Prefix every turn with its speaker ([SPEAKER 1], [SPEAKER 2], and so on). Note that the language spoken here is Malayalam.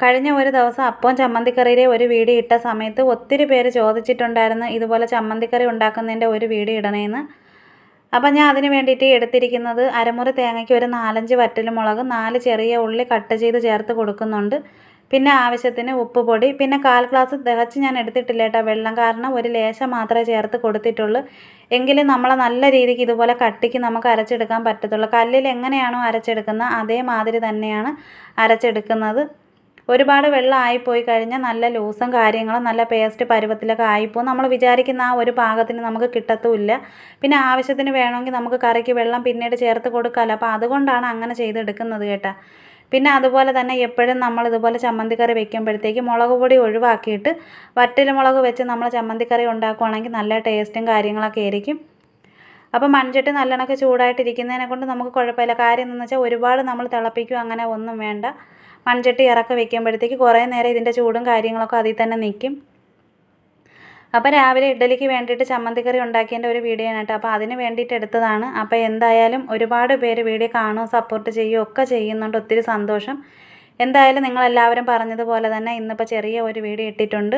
[SPEAKER 1] കഴിഞ്ഞ ഒരു ദിവസം അപ്പവും ചമ്മന്തിക്കറിയിലെ ഒരു വീഡിയോ ഇട്ട സമയത്ത് ഒത്തിരി പേര് ചോദിച്ചിട്ടുണ്ടായിരുന്നു ഇതുപോലെ ചമ്മന്തിക്കറി ഉണ്ടാക്കുന്നതിന്റെ ഒരു വീഡിയോ ഇടണേന്ന്. അപ്പം ഞാൻ അതിന് വേണ്ടിയിട്ട് എടുത്തിരിക്കുന്നത് അരമുറി തേങ്ങയ്ക്ക് ഒരു നാലഞ്ച് വറ്റൽമുളക് നാല് ചെറിയ ഉള്ളി കട്ട് ചെയ്ത് ചേർത്ത് കൊടുക്കുന്നുണ്ട്. പിന്നെ ആവശ്യത്തിന് ഉപ്പ് പൊടി പിന്നെ കാൽ ഗ്ലാസ് തികച്ച് ഞാൻ എടുത്തിട്ടില്ല കേട്ടോ. വെള്ളം കാരണം ഒരു ലേശം മാത്രമേ ചേർത്ത് കൊടുത്തിട്ടുള്ളൂ. എങ്കിലും നമ്മളെ നല്ല രീതിക്ക് ഇതുപോലെ കട്ടിക്ക് നമുക്ക് അരച്ചെടുക്കാൻ പറ്റത്തുള്ളൂ. കല്ലിൽ എങ്ങനെയാണോ അരച്ചെടുക്കുന്നത് അതേമാതിരി തന്നെയാണ് അരച്ചെടുക്കുന്നത്. ഒരുപാട് വെള്ളം ആയിപ്പോയി കഴിഞ്ഞാൽ നല്ല ലൂസും കാര്യങ്ങളും നല്ല പേസ്റ്റ് പരുവത്തിലൊക്കെ ആയിപ്പോവും. നമ്മൾ വിചാരിക്കുന്ന ആ ഒരു പാകത്തിന് നമുക്ക് കിട്ടത്തുമില്ല. പിന്നെ ആവശ്യത്തിന് വേണമെങ്കിൽ നമുക്ക് കറിക്ക് വെള്ളം പിന്നീട് ചേർത്ത് കൊടുക്കാമല്ലോ അപ്പോൾ അതുകൊണ്ടാണ് അങ്ങനെ ചെയ്തെടുക്കുന്നത് കേട്ടോ. പിന്നെ അതുപോലെ തന്നെ എപ്പോഴും നമ്മൾ ഇതുപോലെ ചമ്മന്തിക്കറി വെക്കുമ്പോഴത്തേക്ക് മുളക് പൊടി ഒഴിവാക്കിയിട്ട് വറ്റൽ മുളക് വെച്ച് നമ്മൾ ചമ്മന്തിക്കറി ഉണ്ടാക്കുവാണെങ്കിൽ നല്ല ടേസ്റ്റും കാര്യങ്ങളൊക്കെ ആയിരിക്കും. അപ്പോൾ മൺചട്ടി നല്ലോണമൊക്കെ ചൂടായിട്ടിരിക്കുന്നതിനെ കൊണ്ട് നമുക്ക് കുഴപ്പമില്ല. കാര്യം എന്താണെന്ന് വെച്ചാൽ ഒരുപാട് നമ്മൾ തിളപ്പിക്കും അങ്ങനെ ഒന്നും വേണ്ട. മൺചട്ടി ഇറക്കി വെക്കുമ്പോഴത്തേക്ക് കുറേ നേരം ഇതിന്റെ ചൂടും കാര്യങ്ങളൊക്കെ അതിൽ തന്നെ നിൽക്കും അപ്പോൾ രാവിലെ ഇഡ്ഡലിക്ക് വേണ്ടിയിട്ട് ചമ്മന്തിക്കറി ഉണ്ടാക്കിയതിന്റെ ഒരു വീഡിയോ ആണ് കേട്ടോ. അപ്പോൾ അതിന് വേണ്ടിയിട്ട് എടുത്തതാണ്. അപ്പോൾ എന്തായാലും ഒരുപാട് പേര് വീഡിയോ കാണും സപ്പോർട്ട് ചെയ്യുകയും ഒക്കെ ചെയ്യുന്നുണ്ട്. ഒത്തിരി സന്തോഷം. എന്തായാലും നിങ്ങളെല്ലാവരും പറഞ്ഞതുപോലെ തന്നെ ഇന്നിപ്പോൾ ചെറിയ ഒരു വീഡിയോ ഇട്ടിട്ടുണ്ട്.